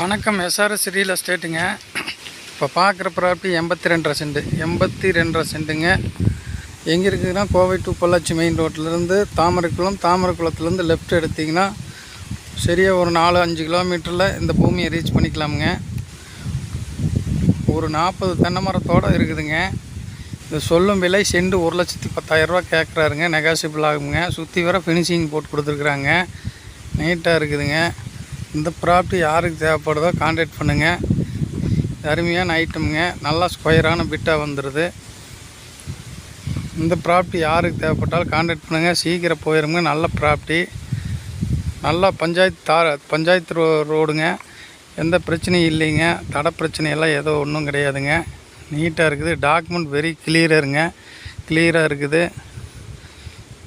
வணக்கம். SRS real எஸ்டேட்டுங்க இப்போ பார்க்குற ப்ராப்பர்ட்டி எண்பத்தி ரெண்டரை சென்ட் எண்பத்தி ரெண்டரை சென்ட்டுங்க எங்கே இருக்குதுன்னா கோவை டு பொள்ளாச்சி மெயின் ரோட்லேருந்து தாமரைக்குளம் தாமரைக்குளத்துலேருந்து லெஃப்ட் எடுத்திங்கன்னா சரியாக ஒரு நாலு அஞ்சு கிலோமீட்டரில் இந்த பூமியை ரீச் பண்ணிக்கலாமுங்க. ஒரு நாற்பது தென்னை மரத்தோடு இருக்குதுங்க. இது சொல்லும் விலை செண்டு ஒரு லட்சத்தி பத்தாயிரரூபா கேட்குறாருங்க நெகாசிபிள் ஆகுங்க. சுற்றி வர ஃபினிஷிங் போட்டு கொடுத்துருக்குறாங்க. நீட்டாக இருக்குதுங்க. இந்த ப்ராப்பர்ட்டி யாருக்கு தேவைப்படுதோ காண்டாக்ட் பண்ணுங்கள் அருமையான ஐட்டமுங்க நல்லா ஸ்கொயரான பிட்டாக வந்துடுது இந்த ப்ராப்பர்ட்டி யாருக்கு தேவைப்பட்டாலும் காண்டாக்ட் பண்ணுங்கள் சீக்கிரம் போயிருங்க. நல்ல ப்ராப்பர்ட்டி நல்லா பஞ்சாயத்து தார பஞ்சாயத்து ரோ ரோடுங்க. எந்த பிரச்சனையும் இல்லைங்க. தடை பிரச்சனையெல்லாம் ஏதோ ஒன்றும் கிடையாதுங்க. நீட்டாக இருக்குது. டாக்குமெண்ட் வெரி கிளியராக கிளியராக இருக்குது.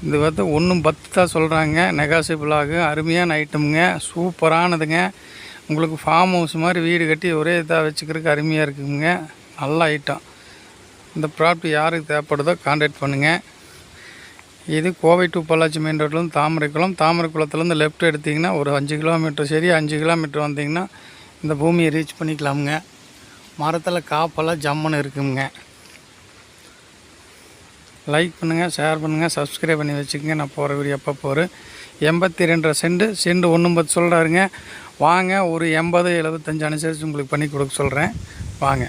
இது வந்து ஒன்றும் பத்து தான் சொல்கிறாங்க நெகாசிபிள் அருமையான ஐட்டமுங்க சூப்பரானதுங்க. உங்களுக்கு ஃபார்ம் ஹவுஸ் மாதிரி வீடு கட்டி ஒரே இதாக வச்சுக்கிறதுக்கு அருமையாக இருக்குங்க. நல்ல ஐட்டம் இந்த ப்ராப்பர்ட்டி யாருக்கு தேவைப்படுதோ காண்டாக்ட் பண்ணுங்கள் இது கோவை டு பொள்ளாச்சி மெயின் ரோட்லேருந்து தாமரைக்குளம். தாமரைக்குளத்துலேருந்து லெஃப்ட் எடுத்திங்கன்னா ஒரு அஞ்சு கிலோமீட்டர் சரி அஞ்சு கிலோமீட்டர் வந்தீங்கன்னா இந்த பூமியை ரீச் பண்ணிக்கலாமுங்க. மரத்தில் காப்பெல்லாம் ஜம்முன்னு இருக்குங்க. லைக் பண்ணுங்கள் ஷேர் பண்ணுங்கள் சப்ஸ்கிரைப் பண்ணி வச்சுக்கோங்க. நான் போகிற வீடியோ எப்போ போகிறேன் எண்பத்தி ரெண்டரை செண்டு செண்டு ஒன்று பத்து சொல்கிறாருங்க வாங்க ஒரு எண்பது எழுபத்தஞ்சு அனுசரித்து உங்களுக்கு பண்ணி கொடுக்க சொல்கிறேன் வாங்க.